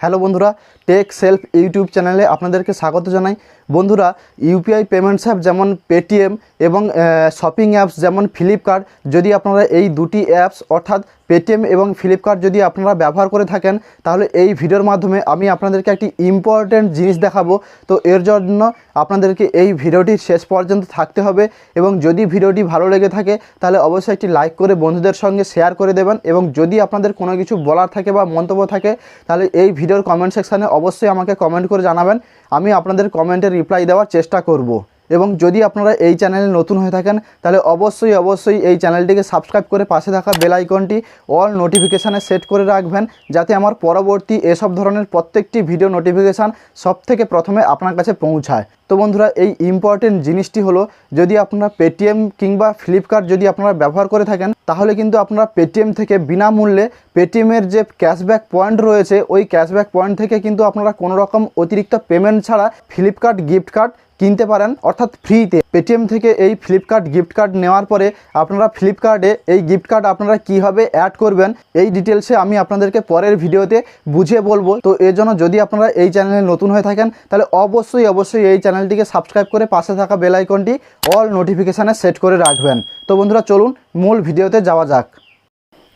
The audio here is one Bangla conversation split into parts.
হ্যালো বন্ধুরা টেক সেলফ ইউটিউব চ্যানেলে আপনাদেরকে স্বাগত জানাই। বন্ধুরা ইউপিআই পেমেন্টস অ্যাপ যেমন পেটিএম এবং শপিং অ্যাপস যেমন ফ্লিপকার্ট যদি আপনারা এই দুটি অ্যাপস অর্থাৎ পেটিএম এবং ফ্লিপকার্ট যদি আপনারা ব্যবহার করে থাকেন, তাহলে এই ভিডিওর মাধ্যমে আমি আপনাদেরকে একটি ইম্পর্ট্যান্ট জিনিস দেখাবো। তো এর জন্য আপনাদেরকে এই ভিডিওটি শেষ পর্যন্ত থাকতে হবে এবং যদি ভিডিওটি ভালো লেগে থাকে, তাহলে অবশ্যই একটি লাইক করে বন্ধুদের সঙ্গে শেয়ার করে দেবেন এবং যদি আপনাদের কোনো কিছু বলার থাকে বা মন্তব্য থাকে, তাহলে এই ভিডিওর কমেন্ট সেকশানে অবশ্যই আমাকে কমেন্ট করে জানাবেন। আমি আপনাদের কমেন্টের রিপ্লাই দেওয়ার চেষ্টা করব। এবং যদি আপনারা এই চ্যানেলে নতুন হয়ে থাকেন, তাহলে অবশ্যই অবশ্যই এই চ্যানেলটিকে সাবস্ক্রাইব করে পাশে থাকা বেল আইকনটি অল নোটিফিকেশানে সেট করে রাখবেন, যাতে আমার পরবর্তী এসব ধরনের প্রত্যেকটি ভিডিও নোটিফিকেশান সব থেকে প্রথমে আপনার কাছে পৌঁছায়। তো বন্ধুরা, এই ইম্পর্টেন্ট জিনিসটি হলো, যদি আপনারা পেটিএম কিংবা ফ্লিপকার্ট যদি আপনারা ব্যবহার করে থাকেন, তাহলে কিন্তু আপনারা পেটিএম থেকে বিনামূল্যে পেটিএমের যে ক্যাশব্যাক পয়েন্ট রয়েছে, ওই ক্যাশব্যাক পয়েন্ট থেকে কিন্তু আপনারা কোনো রকম অতিরিক্ত পেমেন্ট ছাড়া ফ্লিপকার্ট গিফট কার্ড কিনতে পারেন, অর্থাৎ ফ্রিতে। পেটিএম থেকে এই ফ্লিপকার্ট গিফট কার্ড নেওয়ার পরে আপনারা ফ্লিপকার্টে এই গিফট কার্ড আপনারা কীভাবে অ্যাড করবেন, এই ডিটেলসে আমি আপনাদেরকে পরের ভিডিওতে বুঝিয়ে বলব। তো এর জন্য যদি আপনারা এই চ্যানেলে নতুন হয়ে থাকেন, তাহলে অবশ্যই অবশ্যই এই চ্যানেলটিকে সাবস্ক্রাইব করে পাশে থাকা বেল আইকনটি অল নোটিফিকেশানে সেট করে রাখবেন। তো বন্ধুরা, চলুন মূল ভিডিওতে যাওয়া যাক।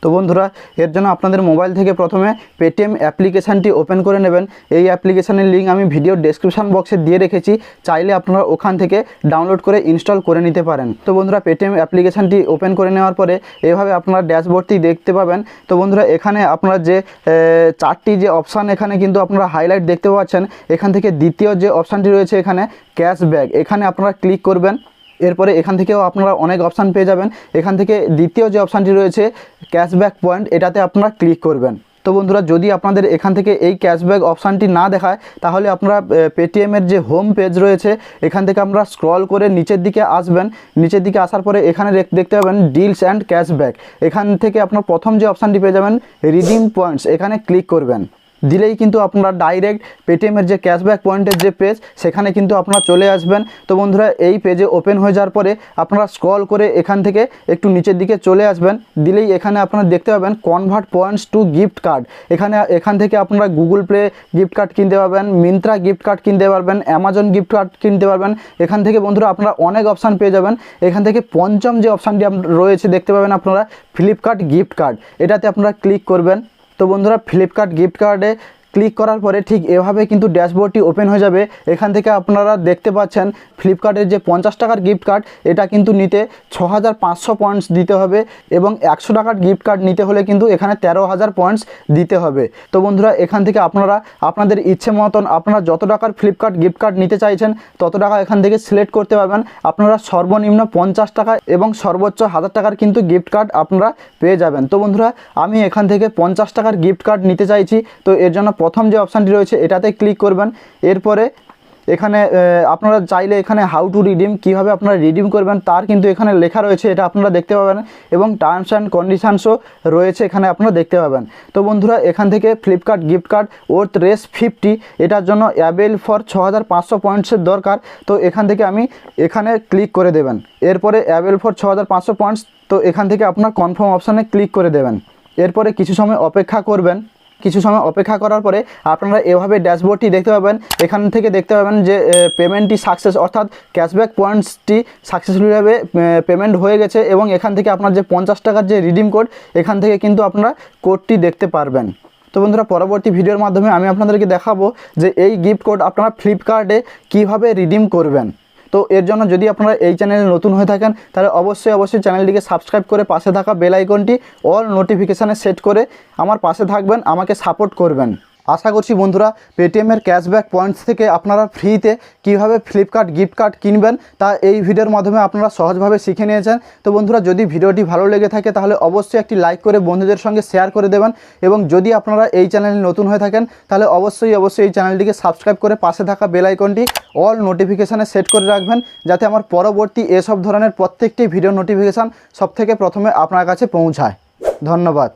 তো বন্ধুরা, এর জন্য আপনাদের মোবাইল থেকে প্রথমে পেটিএম অ্যাপ্লিকেশানটি ওপেন করে নেবেন। এই অ্যাপ্লিকেশানের লিঙ্ক আমি ভিডিও ডেসক্রিপশান বক্সে দিয়ে রেখেছি। চাইলে আপনারা ওখান থেকে ডাউনলোড করে ইনস্টল করে নিতে পারেন। তো বন্ধুরা পেটিএম অ্যাপ্লিকেশানটি ওপেন করে নেওয়ার পরে এভাবে আপনারা ড্যাশবোর্ডটি দেখতে পাবেন। তো বন্ধুরা, এখানে আপনারা যে চারটি যে অপশান এখানে কিন্তু আপনারা হাইলাইট দেখতে পাচ্ছেন। এখান থেকে দ্বিতীয় যে অপশানটি রয়েছে এখানে ক্যাশব্যাক এখানে আপনারা ক্লিক করবেন। এরপরে এখান থেকেও আপনারা অনেক অপশান পেয়ে যাবেন। এখান থেকে দ্বিতীয় যে অপশানটি রয়েছে ক্যাশব্যাক পয়েন্ট এটাতে আপনারা ক্লিক করবেন। তো বন্ধুরা, যদি আপনাদের এখান থেকে এই ক্যাশব্যাক অপশানটি না দেখায়, তাহলে আপনারা পেটিএমের যে হোম পেজ রয়েছে, এখান থেকে আমরা স্ক্রল করে নিচের দিকে আসবেন। নিচের দিকে আসার পরে এখানে দেখতে পাবেন ডিলস অ্যান্ড ক্যাশব্যাক এখান থেকে আপনার প্রথম যে অপশানটি পেয়ে যাবেন রিডিম পয়েন্টস এখানে ক্লিক করবেন। দিলেই কিন্তু আপনারা ডাইরেক্ট পেটিএমের যে ক্যাশব্যাক পয়েন্টের যে পেজ সেখানে কিন্তু আপনারা চলে আসবেন। তো বন্ধুরা, এই পেজে ওপেন হয়ে যাওয়ার পরে আপনারা স্ক্রল করে এখান থেকে একটু নিচের দিকে চলে আসবেন। দিলেই এখানে আপনারা দেখতে পাবেন convert points to gift card এখানে, এখান থেকে আপনারা গুগল প্লে গিফট কার্ড কিনতে পারবেন মিন্ত্রা গিফট কার্ড কিনতে পারবেন অ্যামাজন গিফট কার্ড কিনতে পারবেন। এখান থেকে বন্ধুরা আপনারা অনেক অপশান পেয়ে যাবেন। এখান থেকে পঞ্চম যে অপশানটি রয়েছে, দেখতে পাবেন আপনারা ফ্লিপকার্ট গিফট কার্ড এটাতে আপনারা ক্লিক করবেন। তো বন্ধুরা ফ্লিপকার্ট গিফট কার্ডে ক্লিক করার পরে ঠিক এভাবে কিন্তু ড্যাশবোর্ডটি ওপেন হয়ে যাবে। এখান থেকে আপনারা দেখতে পাচ্ছেন ফ্লিপকার্টের যে পঞ্চাশ টাকার গিফট কার্ড এটা কিন্তু নিতে ছ হাজার পাঁচশো পয়েন্টস দিতে হবে এবং একশো টাকার গিফট কার্ড নিতে হলে কিন্তু এখানে তেরো হাজার পয়েন্টস দিতে হবে। তো বন্ধুরা, এখান থেকে আপনারা, আপনাদের ইচ্ছে মতন আপনারা যত টাকার ফ্লিপকার্ট গিফট কার্ড নিতে চাইছেন, তত টাকা এখান থেকে সিলেক্ট করতে পারবেন। আপনারা সর্বনিম্ন পঞ্চাশ টাকা এবং সর্বোচ্চ হাজার টাকার কিন্তু গিফট কার্ড আপনারা পেয়ে যাবেন। তো বন্ধুরা, আমি এখান থেকে পঞ্চাশ টাকার গিফট কার্ড নিতে চাইছি। তো এর জন্য প্রথম যে অপশানটি রয়েছে, এটাতে ক্লিক করবেন। এরপরে এখানে আপনারা চাইলে এখানে হাউ টু রিডিম কীভাবে আপনারা রিডিম করবেন, তার কিন্তু এখানে লেখা রয়েছে, এটা আপনারা দেখতে পাবেন। এবং টার্মস অ্যান্ড কন্ডিশানসও রয়েছে, এখানে আপনারা দেখতে পাবেন। তো বন্ধুরা, এখান থেকে Flipkart gift card worth Rs fifty এটার জন্য অ্যাবেল ফর ছ হাজার পাঁচশো পয়েন্টসের দরকার। তো এখান থেকে আমি এখানে ক্লিক করে দেবেন। এরপরে অ্যাবেল ফর ছ হাজার পাঁচশো পয়েন্টস তো এখান থেকে আপনার কনফার্ম অপশানে ক্লিক করে দেবেন। এরপরে কিছু সময় অপেক্ষা করবেন। কিছু সময় অপেক্ষা করার পরে আপনারা এভাবে ড্যাশবোর্ডটি দেখতে পাবেন। এখান থেকে দেখতে পাবেন যে পেমেন্টটি সাকসেস অর্থাৎ ক্যাশব্যাক পয়েন্টসটি সাকসেসফুলিভাবে পেমেন্ট হয়ে গেছে এবং এখান থেকে আপনার যে পঞ্চাশ টাকার যে রিডিম কোড এখান থেকে কিন্তু আপনারা কোডটি দেখতে পারবেন। তো বন্ধুরা, পরবর্তী ভিডিওর মাধ্যমে আমি আপনাদেরকে দেখাবো যে এই গিফট কোড আপনারা ফ্লিপকার্টে কীভাবে রিডিম করবেন। তো এর জন্য যদি আপনারা এই চ্যানেলে নতুন হয়ে থাকেন, তাহলে অবশ্যই অবশ্যই চ্যানেলটিকে সাবস্ক্রাইব করে পাশে থাকা বেল আইকনটি অল নোটিফিকেশানে সেট করে আমার পাশে থাকবেন, আমাকে সাপোর্ট করবেন। আশা করছি বন্ধুরা পেটিএমের ক্যাশব্যাক পয়েন্টস থেকে আপনারা ফ্রিতে কীভাবে ফ্লিপকার্ট গিফট কার্ড কিনবেন, তা এই ভিডিওর মাধ্যমে আপনারা সহজভাবে শিখে নিয়েছেন। তো বন্ধুরা, যদি ভিডিওটি ভালো লেগে থাকে, তাহলে অবশ্যই একটি লাইক করে বন্ধুদের সঙ্গে শেয়ার করে দেবেন এবং যদি আপনারা এই চ্যানেলে নতুন হয়ে থাকেন, তাহলে অবশ্যই অবশ্যই এই চ্যানেলটিকে সাবস্ক্রাইব করে পাশে থাকা বেল আইকনটি অল নোটিফিকেশানে সেট করে রাখবেন, যাতে আমার পরবর্তী এসব ধরনের প্রত্যেকটি ভিডিও নোটিফিকেশান সবথেকে প্রথমে আপনার কাছে পৌঁছায়। ধন্যবাদ।